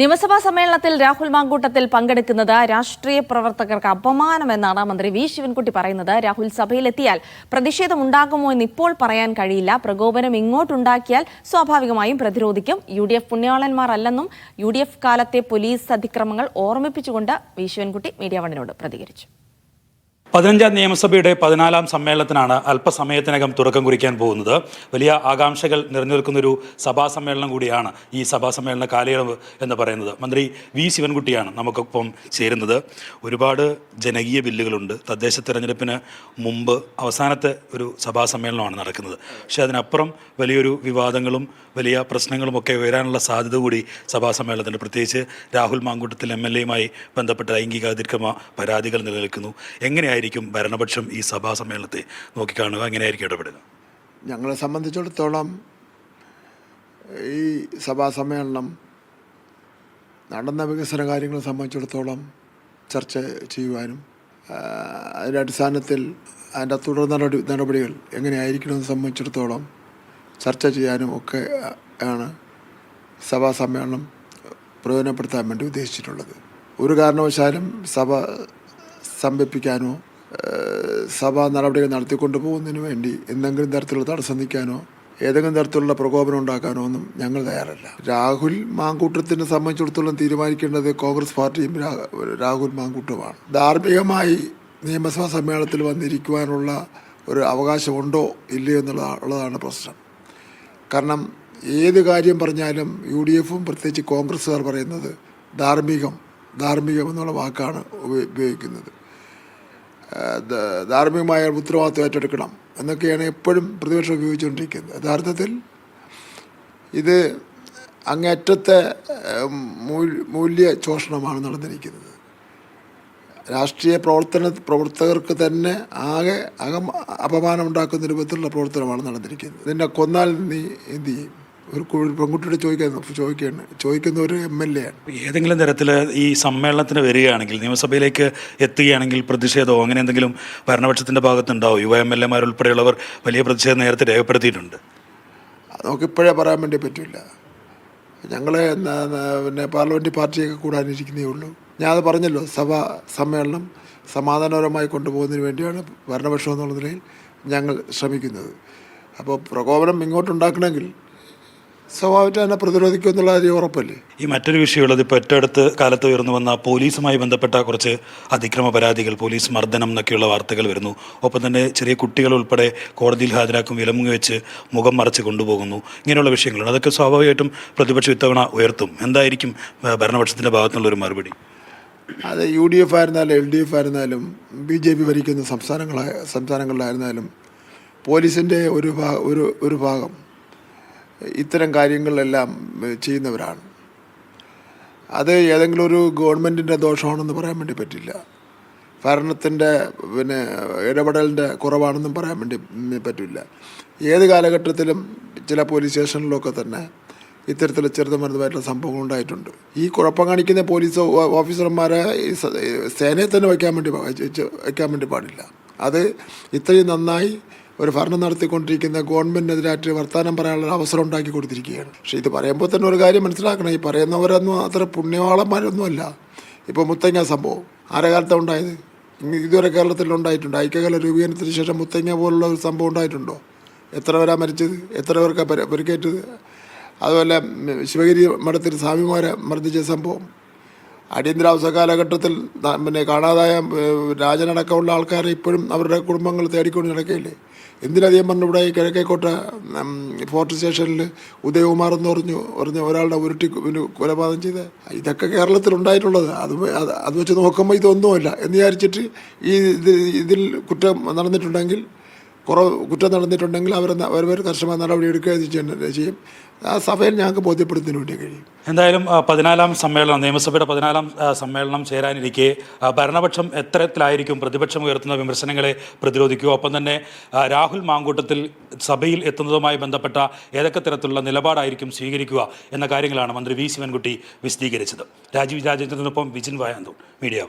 നിയമസഭാ സമ്മേളനത്തിൽ രാഹുൽ മാങ്കൂട്ടത്തിൽ പങ്കെടുക്കുന്നത് രാഷ്ട്രീയ പ്രവർത്തകർക്ക് അപമാനമെന്നാണ് മന്ത്രി വി ശിവൻകുട്ടി പറയുന്നത്. രാഹുൽ സഭയിലെത്തിയാൽ പ്രതിഷേധമുണ്ടാകുമോ എന്ന് ഇപ്പോൾ പറയാൻ കഴിയില്ല. പ്രകോപനം ഇങ്ങോട്ടുണ്ടാക്കിയാൽ സ്വാഭാവികമായും പ്രതിരോധിക്കും. യു ഡി എഫ് പുണ്യാളന്മാർ അല്ലെന്നും യു ഡി എഫ് കാലത്തെ പോലീസ് അതിക്രമങ്ങൾ ഓർമ്മിപ്പിച്ചുകൊണ്ട് വി ശിവൻകുട്ടി മീഡിയ വണ്ണിനോട് പ്രതികരിച്ചു. പതിനഞ്ചാം നിയമസഭയുടെ പതിനാലാം സമ്മേളനത്തിനാണ് അല്പസമയത്തിനകം തുടക്കം കുറിക്കാൻ പോകുന്നത്. വലിയ ആകാംക്ഷകൾ നിറഞ്ഞു നിൽക്കുന്നൊരു സഭാ സമ്മേളനം കൂടിയാണ് ഈ സഭാ സമ്മേളന കാലയളവ് എന്ന് പറയുന്നത്. മന്ത്രി വി ശിവൻകുട്ടിയാണ് നമുക്കൊപ്പം ചേരുന്നത്. ഒരുപാട് ജനകീയ ബില്ലുകളുണ്ട്. തദ്ദേശ തെരഞ്ഞെടുപ്പിന് മുമ്പ് അവസാനത്തെ ഒരു സഭാ സമ്മേളനമാണ് നടക്കുന്നത്. പക്ഷേ അതിനപ്പുറം വലിയൊരു വിവാദങ്ങളും വലിയ പ്രശ്നങ്ങളും ഒക്കെ വരാനുള്ള സാധ്യത കൂടി സഭാ സമ്മേളനത്തിന്റെ പ്രത്യേകിച്ച് രാഹുൽ മാങ്കൂട്ടത്തിൽ എം എൽ എയുമായി ബന്ധപ്പെട്ട ലൈംഗിക അതിക്രമ പരാതികൾ നിലനിൽക്കുന്നു. എങ്ങനെയായിരിക്കും ഭരണപക്ഷം ഈ സഭാ സമ്മേളനത്തെ നോക്കിക്കാണുക എങ്ങനെയായിരിക്കും ഇടപെടുക. ഞങ്ങളെ സംബന്ധിച്ചിടത്തോളം ഈ സഭാ സമ്മേളനം നടന്ന വികസന കാര്യങ്ങളെ സംബന്ധിച്ചിടത്തോളം ചർച്ച ചെയ്യുവാനും അതിന്റെ അടിസ്ഥാനത്തിൽ അതിന്റെ തുടർ നടപടി നടപടികൾ എങ്ങനെയായിരിക്കണമെന്ന് സംബന്ധിച്ചിടത്തോളം ചർച്ച ചെയ്യാനും ഒക്കെ ആണ് സഭാ സമ്മേളനം പ്രയോജനപ്പെടുത്താൻ വേണ്ടി ഉദ്ദേശിച്ചിട്ടുള്ളത്. ഒരു കാരണവശാലും സഭ സ്തംഭിപ്പിക്കാനോ ഏഹ്, സഭാ നടപടികൾ നടത്തിക്കൊണ്ടു പോകുന്നതിന് വേണ്ടി എന്തെങ്കിലും തരത്തിലുള്ള തടസ്സം നിൽക്കാനോ ഏതെങ്കിലും തരത്തിലുള്ള പ്രകോപനം ഉണ്ടാക്കാനോ ഒന്നും ഞങ്ങൾ തയ്യാറല്ല. രാഹുൽ മാങ്കൂട്ടത്തിനെ സംബന്ധിച്ചിടത്തോളം തീരുമാനിക്കേണ്ടത് കോൺഗ്രസ് പാർട്ടിയും രാഹുൽ മാങ്കൂട്ടുമാണ് ധാർമ്മികമായി നിയമസഭാ സമ്മേളനത്തിൽ വന്നിരിക്കുവാനുള്ള ഒരു അവകാശമുണ്ടോ ഇല്ലയോ എന്നുള്ളതാണ് പ്രശ്നം. കാരണം ഏത് കാര്യം പറഞ്ഞാലും യു ഡി എഫും പ്രത്യേകിച്ച് കോൺഗ്രസ്സുകാർ പറയുന്നത് ധാർമ്മികം ധാർമ്മികം എന്നുള്ള വാക്കാണ് ഉപയോഗിക്കുന്നത്. ധാർമ്മികമായ ഉത്തരവാദിത്വം ഏറ്റെടുക്കണം എന്നൊക്കെയാണ് എപ്പോഴും പ്രതിപക്ഷം ഉപയോഗിച്ചുകൊണ്ടിരിക്കുന്നത്. യഥാർത്ഥത്തിൽ ഇത് അങ്ങേറ്റത്തെ മൂല്യ ചോഷണമാണ് നടന്നിരിക്കുന്നത്. രാഷ്ട്രീയ പ്രവർത്തന പ്രവർത്തകർക്ക് തന്നെ ആകെ അകം അപമാനം ഉണ്ടാക്കുന്ന രൂപത്തിലുള്ള പ്രവർത്തനമാണ് നടന്നിരിക്കുന്നത്. ഇതിനെ കൊന്നാൽ നീ എന്ത് ചെയ്യും? ഒരു പെൺകുട്ടിയുടെ ചോദിക്കാൻ ചോദിക്കുകയാണ്. ചോദിക്കുന്ന ഒരു എം എൽ എ ആണ്. ഏതെങ്കിലും തരത്തിൽ ഈ സമ്മേളനത്തിന് വരികയാണെങ്കിൽ നിയമസഭയിലേക്ക് എത്തുകയാണെങ്കിൽ പ്രതിഷേധമോ അങ്ങനെ എന്തെങ്കിലും ഭരണപക്ഷത്തിന്റെ ഭാഗത്തുണ്ടാവും? യുവ എം എൽ എമാർ ഉൾപ്പെടെയുള്ളവർ വലിയ പ്രതിഷേധം നേരത്തെ രേഖപ്പെടുത്തിയിട്ടുണ്ട്. നമുക്കിപ്പോഴേ പറയാൻ വേണ്ടി പറ്റില്ല. ഞങ്ങൾ പിന്നെ പാർലമെന്റ് പാർട്ടിയൊക്കെ കൂടാനിരിക്കുന്നേ ഉള്ളൂ. ഞാൻ അത് പറഞ്ഞല്ലോ സഭ സമ്മേളനം സമാധാനപരമായി കൊണ്ടുപോകുന്നതിന് വേണ്ടിയാണ് ഭരണപക്ഷം എന്നുള്ള നിലയിൽ ഞങ്ങൾ ശ്രമിക്കുന്നത്. അപ്പോൾ പ്രകോപനം ഇങ്ങോട്ടുണ്ടാക്കണമെങ്കിൽ സ്വാഭാവികമായിട്ട് തന്നെ പ്രതിരോധിക്കും എന്നുള്ള കാര്യം ഉറപ്പല്ലേ? ഈ മറ്റൊരു വിഷയമുള്ളത് ഇപ്പോൾ ഏറ്റവും അടുത്ത് കാലത്ത് ഉയർന്നു വന്ന പോലീസുമായി ബന്ധപ്പെട്ട കുറച്ച് അതിക്രമ പരാതികൾ പോലീസ് മർദ്ദനം എന്നൊക്കെയുള്ള വാർത്തകൾ വരുന്നു. ഒപ്പം തന്നെ ചെറിയ കുട്ടികൾ ഉൾപ്പെടെ കോടതിയിൽ ഹാജരാക്കും വിലമുങ്ങി വെച്ച് മുഖം മറച്ച് കൊണ്ടുപോകുന്നു. ഇങ്ങനെയുള്ള വിഷയങ്ങളുണ്ട്. അതൊക്കെ സ്വാഭാവികമായിട്ടും പ്രതിപക്ഷം ഇത്തവണ ഉയർത്തും. എന്തായിരിക്കും ഭരണപക്ഷത്തിന്റെ ഭാഗത്തുനിന്നുള്ള ഒരു മറുപടി? അത് യു ഡി എഫ് ആയിരുന്നാലും എൽ ഡി എഫ് ആയിരുന്നാലും ബി ജെ പി ഭരിക്കുന്ന സംസ്ഥാനങ്ങളായ സംസ്ഥാനങ്ങളിലായിരുന്നാലും പോലീസിന്റെ ഒരു ഭാഗം ഒരു ഒരു ഭാഗം ഇത്തരം കാര്യങ്ങളിലെല്ലാം ചെയ്യുന്നവരാണ്. അത് ഏതെങ്കിലും ഒരു ഗവൺമെന്റിന്റെ ദോഷമാണെന്ന് പറയാൻ വേണ്ടി പറ്റില്ല. ഭരണത്തിന്റെ പിന്നെ ഇടപെടലിന്റെ കുറവാണെന്നും പറയാൻ വേണ്ടി പറ്റില്ല. ഏത് കാലഘട്ടത്തിലും ചില പോലീസ് സ്റ്റേഷനിലൊക്കെ തന്നെ ഇത്തരത്തിൽ ചെറുതുമരുതുമായിട്ടുള്ള സംഭവങ്ങൾ ഉണ്ടായിട്ടുണ്ട്. ഈ കുഴപ്പം കാണിക്കുന്ന പോലീസ് ഓഫീസർമാരെ സേനയെ തന്നെ വയ്ക്കാൻ വേണ്ടി വയ്ക്കാൻ വേണ്ടി പാടില്ല. അത് ഇത്രയും നന്നായി ഒരു ഭരണം നടത്തിക്കൊണ്ടിരിക്കുന്ന ഗവൺമെന്റിനെതിരായിട്ട് വർത്താനം പറയാനുള്ള അവസരം ഉണ്ടാക്കി കൊടുത്തിരിക്കുകയാണ്. പക്ഷേ ഇത് പറയുമ്പോൾ തന്നെ ഒരു കാര്യം മനസ്സിലാക്കണം. ഈ പറയുന്നവരൊന്നും അത്ര പുണ്യവാളന്മാരൊന്നുമല്ല. ഇപ്പോൾ മുത്തങ്ങ സംഭവം. ആരെ കാലത്താണ് ഉണ്ടായത്? ഇതുവരെ കേരളത്തിൽ ഉണ്ടായിട്ടുണ്ട്. ഐക്യകല രൂപീകരണത്തിന് ശേഷം മുത്തങ്ങ പോലുള്ള ഒരു സംഭവം ഉണ്ടായിട്ടുണ്ടോ? എത്ര പേരാ മരിച്ചത്? എത്ര പേർക്കാണ് പരിക്കേറ്റത്? അതുപോലെ ശിവഗിരി മഠത്തിൽ സ്വാമിമാരെ മർദ്ദിച്ച സംഭവം. അടിയന്തരാവസ്ഥ കാലഘട്ടത്തിൽ പിന്നെ കാണാതായ രാജനടക്കമുള്ള ആൾക്കാരെ ഇപ്പോഴും അവരുടെ കുടുംബങ്ങൾ തേടിക്കൊണ്ട് നടക്കുകയില്ലേ? എന്തിനധികം പറഞ്ഞു ഇവിടെ കിഴക്കേക്കോട്ട ഫോർട്ട് സ്റ്റേഷനിൽ ഉദയകുമാർ എന്ന് പറഞ്ഞു പറഞ്ഞ ഒരാളുടെ ഉരുട്ടി കൊലപാതകം ചെയ്ത്. ഇതൊക്കെ കേരളത്തിൽ ഉണ്ടായിട്ടുള്ളത്. അത് അത് വെച്ച് നോക്കുമ്പോൾ ഇതൊന്നുമല്ല. എന്ന് വിചാരിച്ചിട്ട് ഈ ഇത് ഇതിൽ കുറ്റം നടന്നിട്ടുണ്ടെങ്കിൽ കുറവ് കുറ്റം നടന്നിട്ടുണ്ടെങ്കിൽ അവർ അവർ കർശനമായ നടപടി എടുക്കുക ചെയ്യ- ആ സഭയിൽ ഞങ്ങൾക്ക് ബോധ്യപ്പെടുത്തുന്നതിന് വേണ്ടി കഴിയും. എന്തായാലും പതിനാലാം സമ്മേളനം നിയമസഭയുടെ പതിനാലാം സമ്മേളനം ചേരാനിരിക്കെ ഭരണപക്ഷം എത്രത്തിലായിരിക്കും പ്രതിപക്ഷം ഉയർത്തുന്ന വിമർശനങ്ങളെ പ്രതിരോധിക്കുക? ഒപ്പം തന്നെ രാഹുൽ മാങ്കൂട്ടത്തിൽ സഭയിൽ എത്തുന്നതുമായി ബന്ധപ്പെട്ട ഏതൊക്കെ തരത്തിലുള്ള നിലപാടായിരിക്കും സ്വീകരിക്കുക എന്ന കാര്യങ്ങളാണ് മന്ത്രി വി. ശിവൻകുട്ടി വിശദീകരിച്ചത്. രാജീവ് രാജേന്ദ്രനൊപ്പം വിജിൻ വായാന്തൂർ മീഡിയ